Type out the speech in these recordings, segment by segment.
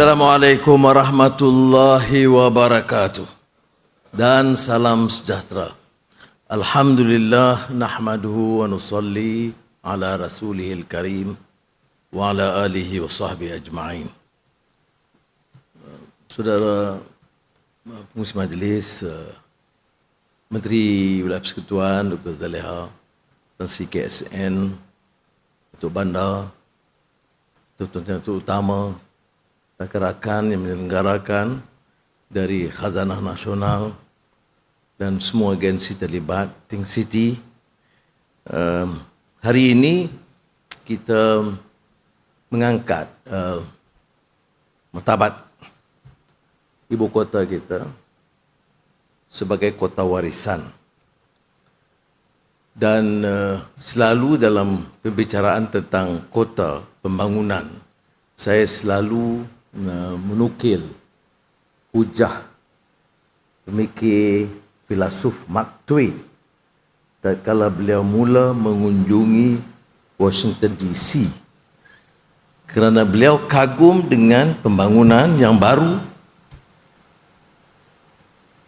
Assalamualaikum warahmatullahi wabarakatuh. Dan salam sejahtera. Alhamdulillah nahmaduhu wa nusalli ala rasulihil karim wa ala alihi wa sahbihi ajma'in. Saudara pengurusi majlis, eh, Menteri Wilayah Persekutuan Dr. Zaleha, Tan Sri KSN, Datuk Bandar, Tuan-tuan utama, rakan-rakan yang menyelenggarakan dari Khazanah Nasional dan semua agensi terlibat, Think City. Um, hari ini kita mengangkat uh, martabat ibu kota kita sebagai kota warisan. Dan uh, selalu dalam pembicaraan tentang kota pembangunan, saya selalu menukil hujah pemikir filosof Mark Twain. Tatkala beliau mula mengunjungi Washington DC kerana beliau kagum dengan pembangunan yang baru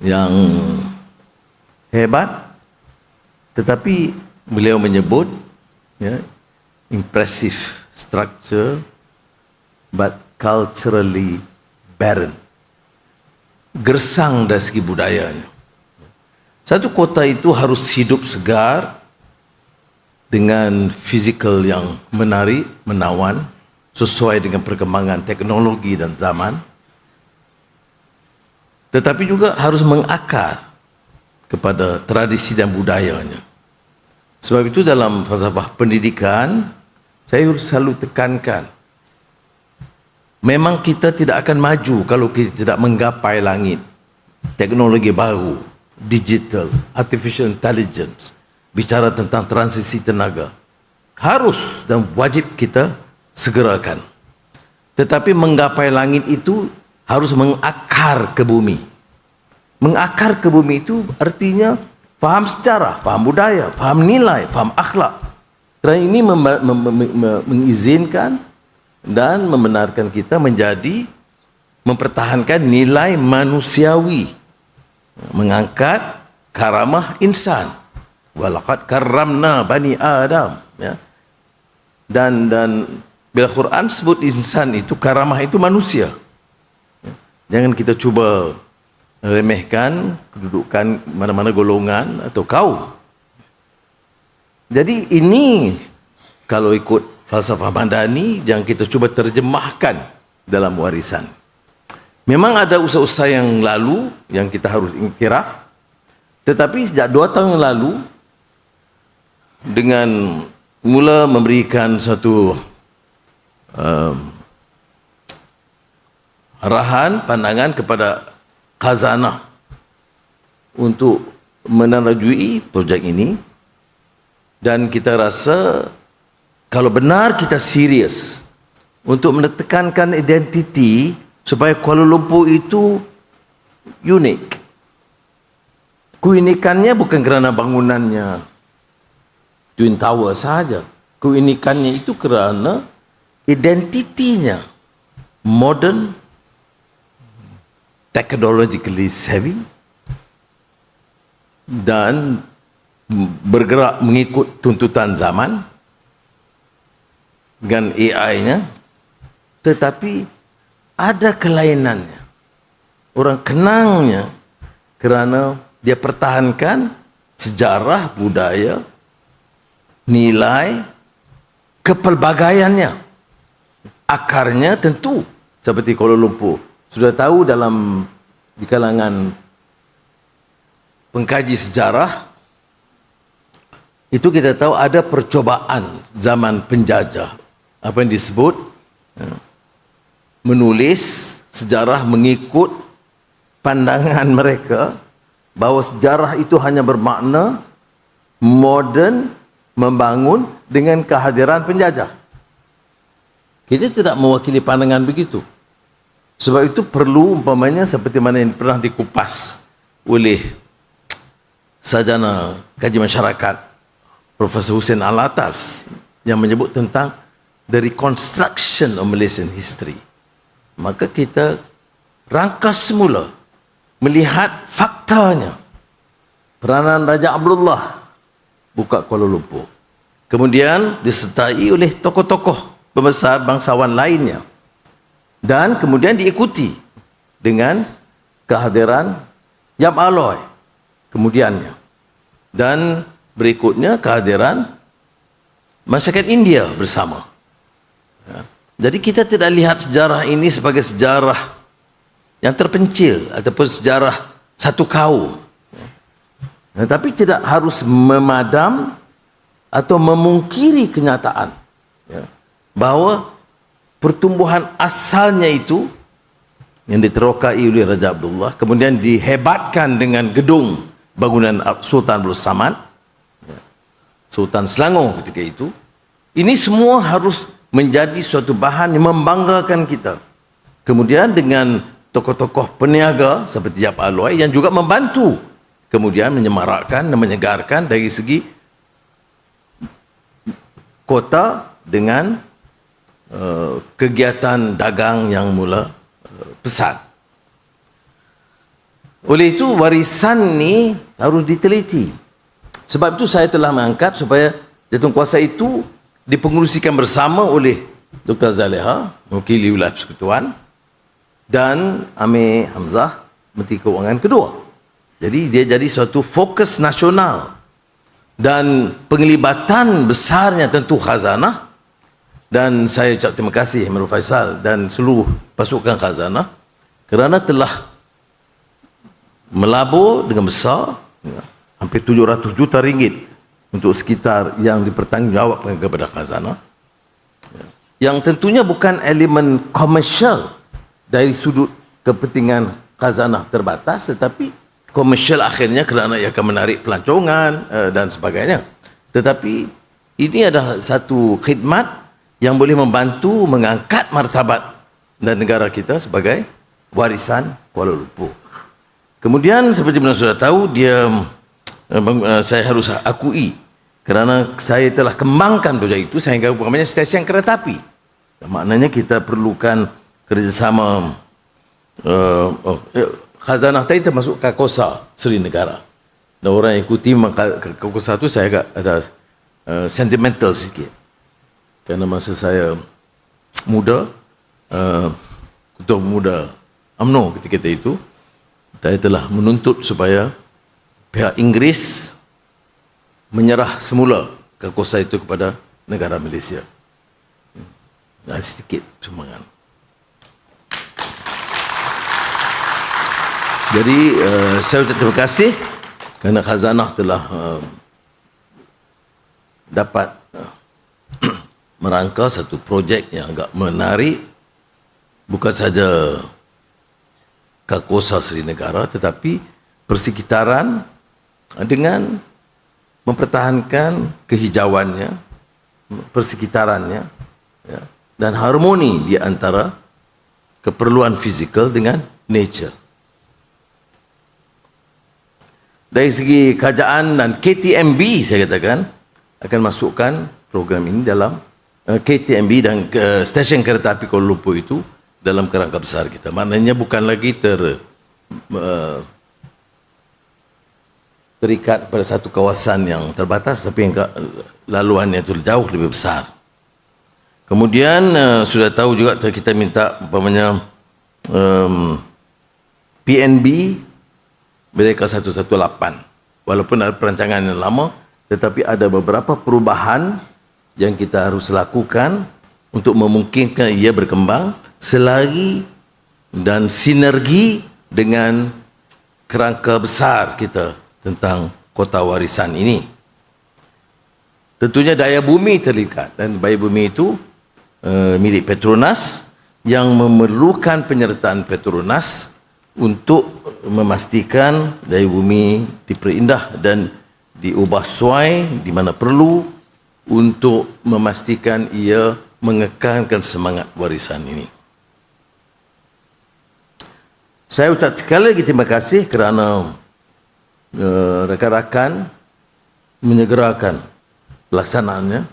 yang hebat tetapi beliau menyebut ya impressive structure but culturally barren. Gersang dari segi budayanya. Satu kota itu harus hidup segar dengan fizikal yang menarik, menawan, sesuai dengan perkembangan teknologi dan zaman. Tetapi juga harus mengakar kepada tradisi dan budayanya. Sebab itu dalam falsafah pendidikan, saya selalu tekankan, memang kita tidak akan maju kalau kita tidak menggapai langit. Teknologi baru, digital, artificial intelligence, bicara tentang transisi tenaga. Harus dan wajib kita segerakan. Tetapi menggapai langit itu harus mengakar ke bumi. Mengakar ke bumi itu artinya faham sejarah, faham budaya, faham nilai, faham akhlak. Kerana ini mengizinkan dan membenarkan kita menjadi mempertahankan nilai manusiawi. Mengangkat karamah insan. Walaqad karramna bani Adam. Ya. Dan dan bila Quran sebut insan itu karamah itu manusia. Jangan kita cuba remehkan kedudukan mana-mana golongan atau kaum. Jadi ini kalau ikut falsafah Mandani yang kita cuba terjemahkan dalam warisan. Memang ada usaha-usaha yang lalu yang kita harus iktiraf. Tetapi sejak dua tahun yang lalu dengan mula memberikan satu um, arahan pandangan kepada khazanah untuk menarajui projek ini dan kita rasa kalau benar kita serius untuk menekankan identiti supaya Kuala Lumpur itu unik. Keunikannya bukan kerana bangunannya Twin Tower saja. Keunikannya itu kerana identitinya modern technologically savvy dan bergerak mengikut tuntutan zaman dengan AI-nya tetapi ada kelainannya. Orang kenangnya kerana dia pertahankan sejarah budaya nilai kepelbagaiannya. Akarnya tentu. Seperti Kuala Lumpur. Sudah tahu dalam di kalangan pengkaji sejarah itu kita tahu ada percobaan zaman penjajah apa yang disebut ya, menulis sejarah mengikut pandangan mereka bahawa sejarah itu hanya bermakna modern membangun dengan kehadiran penjajah. Kita tidak mewakili pandangan begitu. Sebab itu perlu umpamanya seperti mana yang pernah dikupas oleh sajana kaji masyarakat Profesor Hussein Alatas yang menyebut tentang the reconstruction of Malaysian history. maka kita rangkas semula melihat faktanya. Peranan Raja Abdullah buka Kuala Lumpur. Kemudian disertai oleh tokoh-tokoh pembesar bangsawan lainnya. Dan kemudian diikuti dengan kehadiran Jam Aloy kemudiannya. Dan berikutnya kehadiran masyarakat India bersama. Ya. Jadi kita tidak lihat sejarah ini sebagai sejarah yang terpencil ataupun sejarah satu kaum. Ya. Tapi tidak harus memadam atau memungkiri kenyataan ya, bahawa pertumbuhan asalnya itu yang diterokai oleh Raja Abdullah kemudian dihebatkan dengan gedung bangunan Sultan Abdul Samad Sultan Selangor ketika itu ini semua harus menjadi suatu bahan yang membanggakan kita kemudian dengan tokoh-tokoh peniaga seperti Yap Aloy yang juga membantu kemudian menyemarakkan dan menyegarkan dari segi kota dengan uh, kegiatan dagang yang mula uh, pesat. Oleh itu warisan ni harus diteliti. Sebab itu saya telah mengangkat supaya jatuh kuasa itu dipengurusikan bersama oleh Dr. Zaleha, mewakili wilayah persekutuan dan Amir Hamzah, Menteri Keuangan kedua. Jadi dia jadi suatu fokus nasional dan penglibatan besarnya tentu khazanah dan saya ucap terima kasih Emirul Faisal dan seluruh pasukan khazanah kerana telah melabur dengan besar ya, hampir 700 juta ringgit untuk sekitar yang dipertanggungjawabkan kepada khazanah ya, yang tentunya bukan elemen komersial dari sudut kepentingan khazanah terbatas tetapi komersial akhirnya kerana ia akan menarik pelancongan uh, dan sebagainya. Tetapi ini adalah satu khidmat yang boleh membantu mengangkat martabat dan negara kita sebagai warisan Kuala Lumpur. Kemudian seperti mana sudah tahu dia saya harus akui kerana saya telah kembangkan projek itu sehingga umpamanya stesen kereta api. Maknanya kita perlukan kerjasama uh, oh, khazanah tadi termasuk Kakosa Seri Negara. Dan orang yang ikuti Kakosa itu saya agak ada uh, sentimental sikit. Kerana masa saya muda, uh, ketua muda UMNO ketika itu, saya telah menuntut supaya pihak Inggeris menyerah semula Kakosa itu kepada negara Malaysia. Nah, sedikit semangat. Jadi uh, saya ucap terima kasih kerana khazanah telah uh, dapat uh, merangka satu projek yang agak menarik bukan saja Kakosa Seri Negara tetapi persekitaran dengan mempertahankan kehijauannya persekitarannya ya, dan harmoni di antara keperluan fizikal dengan nature dari segi kerajaan dan KTMB saya katakan akan masukkan program ini dalam eh, KTMB dan stesen kereta api Kuala Lumpur itu dalam kerangka besar kita. Maknanya bukan lagi ter uh, terikat pada satu kawasan yang terbatas tapi yang laluannya itu jauh lebih besar. Kemudian uh, sudah tahu juga kita minta umpamanya um, PNB mereka 118 walaupun ada perancangan yang lama tetapi ada beberapa perubahan yang kita harus lakukan untuk memungkinkan ia berkembang selari dan sinergi dengan kerangka besar kita tentang kota warisan ini. Tentunya daya bumi terlibat dan daya bumi itu uh, milik Petronas yang memerlukan penyertaan Petronas untuk memastikan daya bumi diperindah dan diubah suai di mana perlu untuk memastikan ia mengekalkan semangat warisan ini. Saya ucap sekali lagi terima kasih kerana uh, rakan-rakan menyegerakan pelaksanaannya.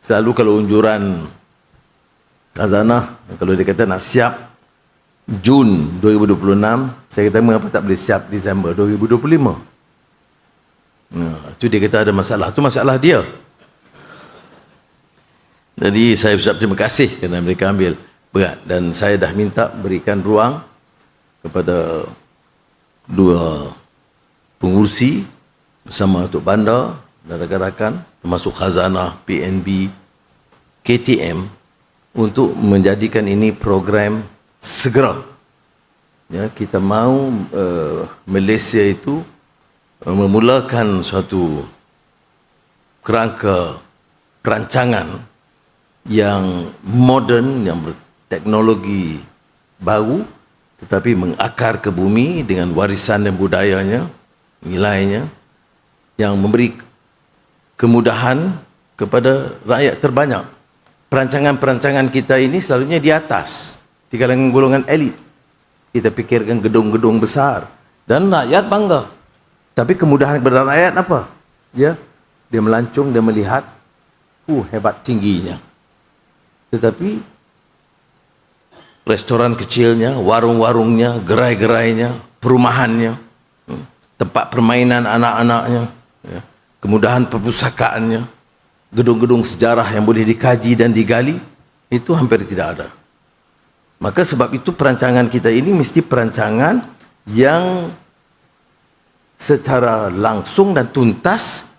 Selalu kalau unjuran khazanah, kalau dia kata nak siap Jun 2026, saya kata mengapa tak boleh siap Disember 2025? Nah, itu dia kata ada masalah. Itu masalah dia. Jadi saya ucap terima kasih kerana mereka ambil berat dan saya dah minta berikan ruang kepada dua pengurusi bersama Tok Bandar dan rakan-rakan termasuk khazanah PNB KTM untuk menjadikan ini program segera. Ya, kita mahu uh, Malaysia itu uh, memulakan suatu kerangka perancangan yang moden, yang berteknologi baru tetapi mengakar ke bumi dengan warisan dan budayanya, nilainya yang memberi kemudahan kepada rakyat terbanyak. Perancangan-perancangan kita ini selalunya di atas, di kalangan golongan elit. Kita pikirkan gedung-gedung besar dan rakyat bangga. Tapi kemudahan kepada rakyat apa? Ya, dia melancung dia melihat, uh hebat tingginya. Tetapi restoran kecilnya, warung-warungnya, gerai-gerainya, perumahannya, tempat permainan anak-anaknya, ya, kemudahan perpustakaannya, gedung-gedung sejarah yang boleh dikaji dan digali, itu hampir tidak ada. Maka sebab itu perancangan kita ini mesti perancangan yang secara langsung dan tuntas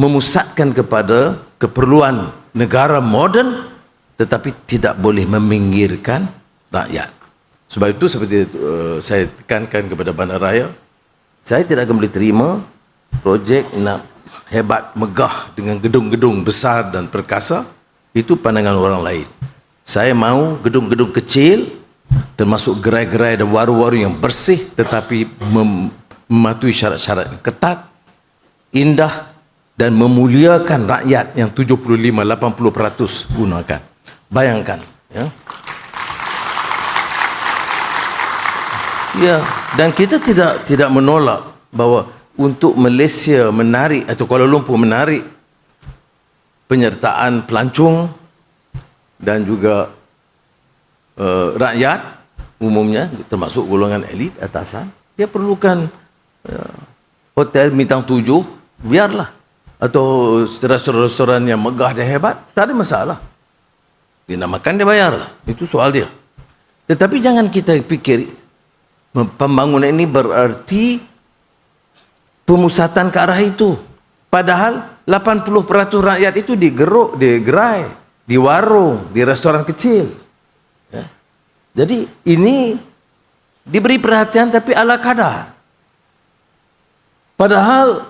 memusatkan kepada keperluan negara moden tetapi tidak boleh meminggirkan rakyat. Sebab itu seperti uh, saya tekankan kepada Bandaraya, saya tidak akan boleh terima projek nak hebat megah dengan gedung-gedung besar dan perkasa itu pandangan orang lain. Saya mahu gedung-gedung kecil termasuk gerai-gerai dan warung-warung yang bersih tetapi mem- mematuhi syarat-syarat yang ketat, indah dan memuliakan rakyat yang 75-80% gunakan. Bayangkan. Ya. Ya, dan kita tidak tidak menolak bahawa untuk Malaysia menarik atau Kuala Lumpur menarik penyertaan pelancong dan juga uh, rakyat umumnya termasuk golongan elit atasan dia perlukan uh, hotel bintang tujuh biarlah. Atau restoran-restoran yang megah dan hebat tak ada masalah. Dia nak makan dia bayarlah. Itu soal dia. Tetapi jangan kita fikir pembangunan ini berarti pemusatan ke arah itu. Padahal 80% rakyat itu digeruk, di gerai, di warung, di restoran kecil. Ya. Jadi ini diberi perhatian tapi ala kadar. Padahal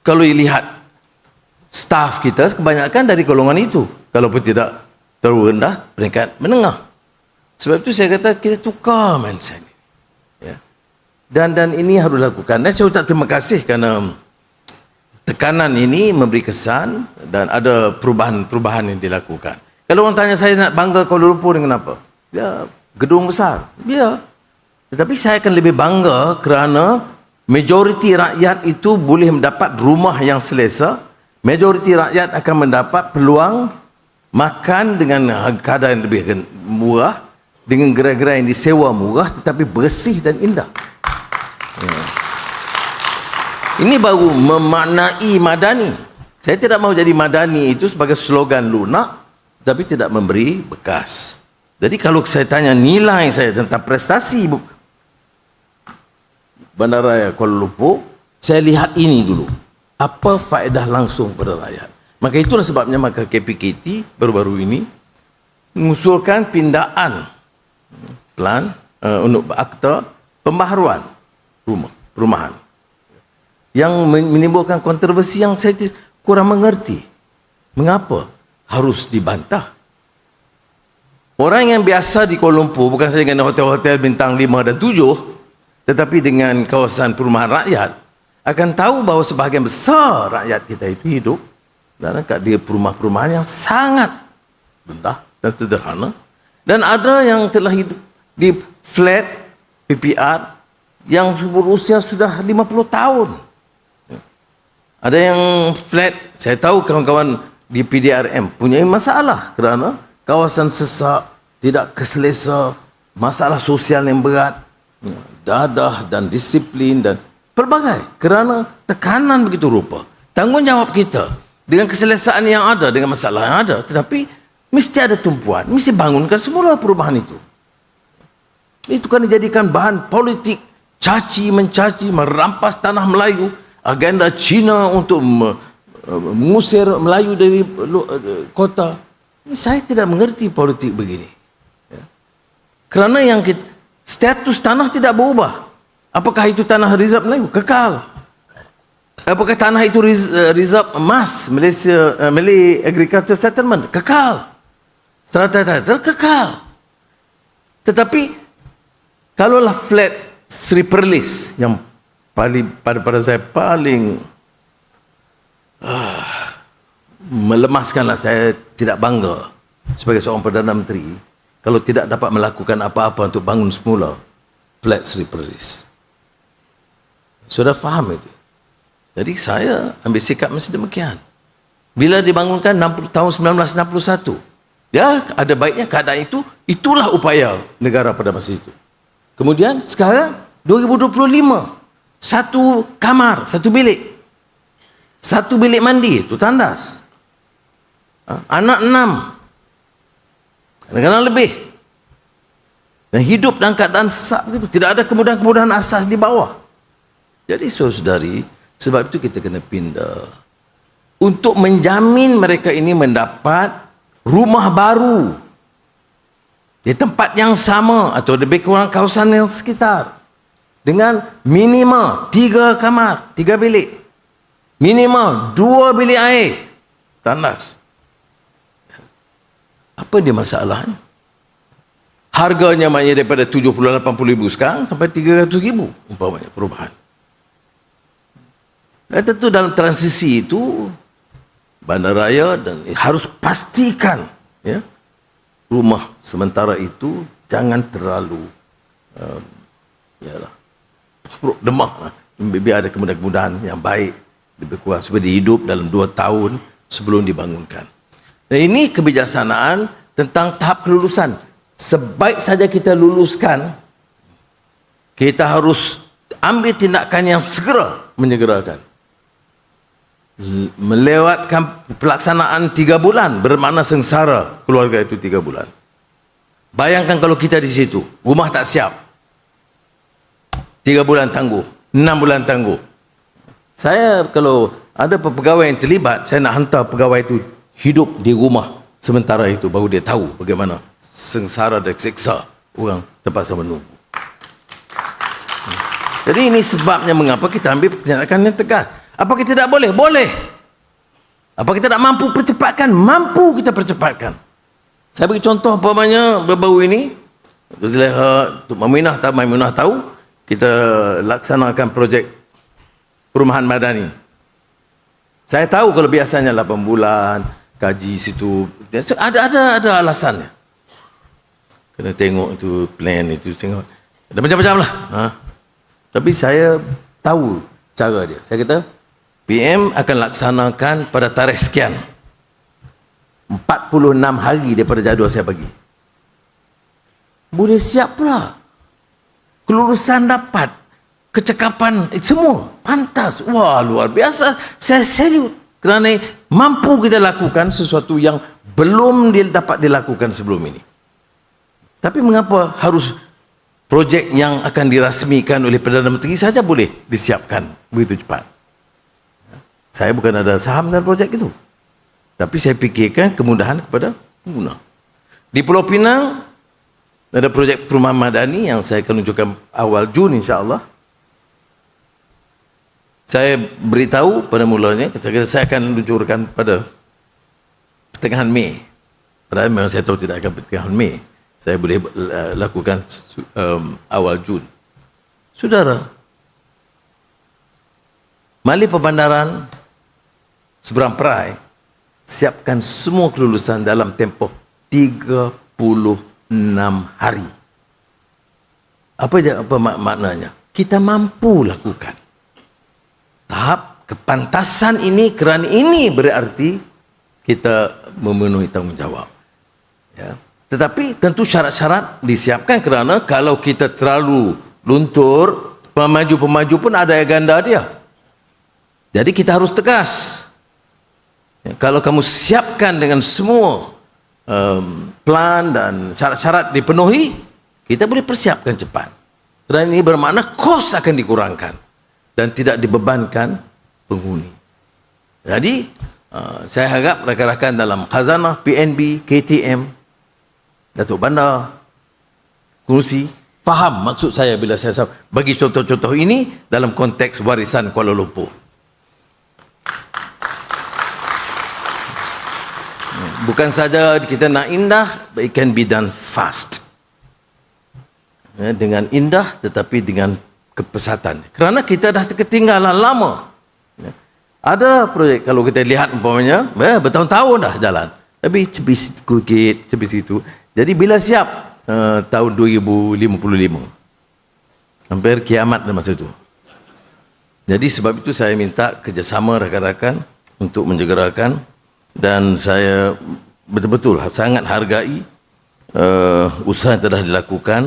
kalau lihat staff kita kebanyakan dari golongan itu. Kalau tidak terlalu rendah, peringkat menengah. Sebab itu saya kata kita tukar mindset. Dan dan ini harus dilakukan. Dan saya ucap terima kasih kerana tekanan ini memberi kesan dan ada perubahan-perubahan yang dilakukan. Kalau orang tanya saya nak bangga Kuala Lumpur dengan apa? Ya, gedung besar. Ya. Tetapi saya akan lebih bangga kerana majoriti rakyat itu boleh mendapat rumah yang selesa. Majoriti rakyat akan mendapat peluang makan dengan harga yang lebih murah dengan gerai-gerai yang disewa murah tetapi bersih dan indah. Ya. Ini baru memaknai madani. Saya tidak mahu jadi madani itu sebagai slogan lunak tapi tidak memberi bekas. Jadi kalau saya tanya nilai saya tentang prestasi Bandaraya Kuala Lumpur, saya lihat ini dulu. Apa faedah langsung pada rakyat? Maka itulah sebabnya maka KPKT baru-baru ini mengusulkan pindaan plan uh, untuk akta pembaharuan rumah, perumahan. Yang menimbulkan kontroversi yang saya kurang mengerti. Mengapa harus dibantah? Orang yang biasa di Kuala Lumpur bukan saja dengan hotel-hotel bintang 5 dan 7 tetapi dengan kawasan perumahan rakyat akan tahu bahawa sebahagian besar rakyat kita itu hidup dalam dia perumahan-perumahan yang sangat rendah dan sederhana dan ada yang telah hidup di flat PPR yang berusia sudah 50 tahun. Ada yang flat, saya tahu kawan-kawan di PDRM punya masalah kerana kawasan sesak, tidak keselesa, masalah sosial yang berat, dadah dan disiplin dan pelbagai kerana tekanan begitu rupa. Tanggungjawab kita dengan keselesaan yang ada, dengan masalah yang ada, tetapi mesti ada tumpuan, mesti bangunkan semula perubahan itu. Itu kan dijadikan bahan politik, caci mencaci, merampas tanah Melayu, agenda Cina untuk mengusir Melayu dari kota. Saya tidak mengerti politik begini. Ya. Kerana yang kita, status tanah tidak berubah. Apakah itu tanah rizab Melayu? Kekal. Apakah tanah itu rizab emas Malaysia Malay Agriculture Settlement? Kekal. Strata title kekal. Tetapi kalaulah flat Sri Perlis yang paling pada pada saya paling Ah, melemaskanlah saya tidak bangga sebagai seorang Perdana Menteri kalau tidak dapat melakukan apa-apa untuk bangun semula flat Sri Perlis. Sudah faham itu. Jadi saya ambil sikap mesti demikian. Bila dibangunkan 60, tahun 1961, ya ada baiknya keadaan itu, itulah upaya negara pada masa itu. Kemudian sekarang 2025, satu kamar, satu bilik, satu bilik mandi itu tandas. Ha? Anak enam. Kadang-kadang lebih. Dan hidup dalam keadaan sak itu Tidak ada kemudahan-kemudahan asas di bawah. Jadi saudari, sebab itu kita kena pindah. Untuk menjamin mereka ini mendapat rumah baru. Di tempat yang sama atau lebih kurang kawasan yang sekitar. Dengan minimal tiga kamar, tiga bilik. Minimal dua bilik air. Tandas. Apa dia masalahnya? Harganya maknanya daripada 70-80 ribu sekarang sampai 300 ribu. Umpamanya perubahan. Dan tentu dalam transisi itu bandaraya dan harus pastikan ya rumah sementara itu jangan terlalu um, yalah demah biar ada kemudahan-kemudahan yang baik lebih kurang supaya hidup dalam dua tahun sebelum dibangunkan. Dan ini kebijaksanaan tentang tahap kelulusan. Sebaik saja kita luluskan, kita harus ambil tindakan yang segera menyegerakan. Melewatkan pelaksanaan tiga bulan bermakna sengsara keluarga itu tiga bulan. Bayangkan kalau kita di situ, rumah tak siap. Tiga bulan tangguh, enam bulan tangguh, saya kalau ada pegawai yang terlibat, saya nak hantar pegawai itu hidup di rumah sementara itu baru dia tahu bagaimana sengsara dan seksa orang terpaksa menunggu. Jadi ini sebabnya mengapa kita ambil tindakan yang tegas. Apa kita tidak boleh? Boleh. Apa kita tak mampu percepatkan? Mampu kita percepatkan. Saya bagi contoh umpamanya baru-baru ini Zuleha, Tuk Maminah, tak Maminah tahu, kita laksanakan projek perumahan madani. Saya tahu kalau biasanya 8 bulan kaji situ ada ada ada alasannya. Kena tengok itu plan itu tengok. Ada macam-macam lah. Ha? Tapi saya tahu cara dia. Saya kata PM akan laksanakan pada tarikh sekian. 46 hari daripada jadual saya bagi. Boleh siap pula. Kelulusan dapat kecekapan eh, semua pantas wah luar biasa saya salute kerana mampu kita lakukan sesuatu yang belum dapat dilakukan sebelum ini tapi mengapa harus projek yang akan dirasmikan oleh Perdana Menteri saja boleh disiapkan begitu cepat saya bukan ada saham dalam projek itu tapi saya fikirkan kemudahan kepada pengguna di Pulau Pinang ada projek perumahan madani yang saya akan tunjukkan awal Jun insyaAllah saya beritahu pada mulanya saya akan luncurkan pada pertengahan Mei. Padahal memang saya tahu tidak akan pertengahan Mei. Saya boleh uh, lakukan um, awal Jun. Saudara, Mali Perbandaran Seberang Perai siapkan semua kelulusan dalam tempoh 36 hari. Apa apa maknanya? Kita mampu lakukan tahap kepantasan ini kerana ini berarti kita memenuhi tanggungjawab. Ya. Tetapi tentu syarat-syarat disiapkan kerana kalau kita terlalu luntur, pemaju-pemaju pun ada agenda dia. Jadi kita harus tegas. Ya, kalau kamu siapkan dengan semua um, plan dan syarat-syarat dipenuhi, kita boleh persiapkan cepat. Dan ini bermakna kos akan dikurangkan dan tidak dibebankan penghuni. Jadi, uh, saya harap rakan-rakan dalam khazanah, PNB, KTM, Datuk Bandar, Kursi, faham maksud saya bila saya bagi contoh-contoh ini dalam konteks warisan Kuala Lumpur. Bukan saja kita nak indah, but it can be done fast. Ya, dengan indah tetapi dengan kepesatan. Kerana kita dah ketinggalan lama. Ya. Ada projek kalau kita lihat umpamanya, ya, bertahun-tahun dah jalan. Tapi cepi sikit, cepi situ. Jadi bila siap uh, tahun 2055. Hampir kiamat dah masa itu. Jadi sebab itu saya minta kerjasama rakan-rakan untuk menjegerakan dan saya betul-betul sangat hargai uh, usaha yang telah dilakukan.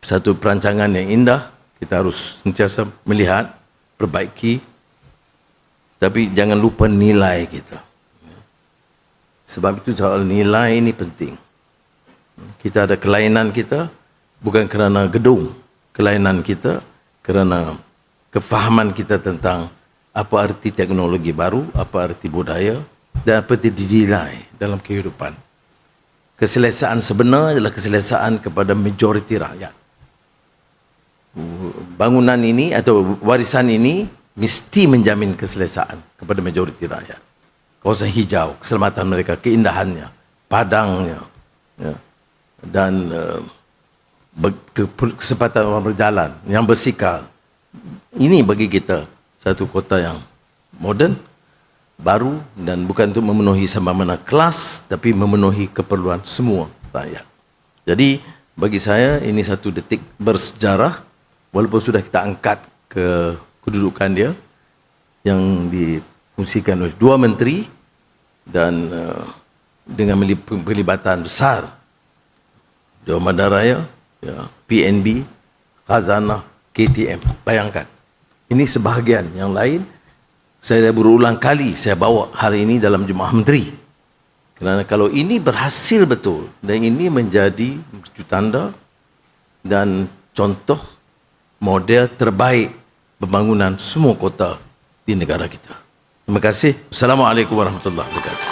Satu perancangan yang indah. Kita harus sentiasa melihat perbaiki. Tapi jangan lupa nilai kita. Sebab itu soal nilai ini penting. Kita ada kelainan kita bukan kerana gedung. Kelainan kita kerana kefahaman kita tentang apa arti teknologi baru apa arti budaya dan apa dinilai dalam kehidupan. Keselesaan sebenar adalah keselesaan kepada majoriti rakyat. Bangunan ini atau warisan ini mesti menjamin keselesaan kepada majoriti rakyat. Kawasan hijau, keselamatan mereka, keindahannya, padangnya, ya, dan uh, kesempatan orang berjalan, yang bersikal. Ini bagi kita satu kota yang moden, baru dan bukan untuk memenuhi sama mana kelas tapi memenuhi keperluan semua rakyat. Jadi bagi saya ini satu detik bersejarah walaupun sudah kita angkat ke kedudukan dia yang difungsikan oleh dua menteri dan uh, dengan pelibatan besar Dewan Bandaraya, ya, PNB, Khazanah, KTM. Bayangkan. Ini sebahagian yang lain saya dah berulang kali saya bawa hari ini dalam Jemaah Menteri. Kerana kalau ini berhasil betul dan ini menjadi tanda dan contoh model terbaik pembangunan semua kota di negara kita. Terima kasih. Assalamualaikum warahmatullahi wabarakatuh.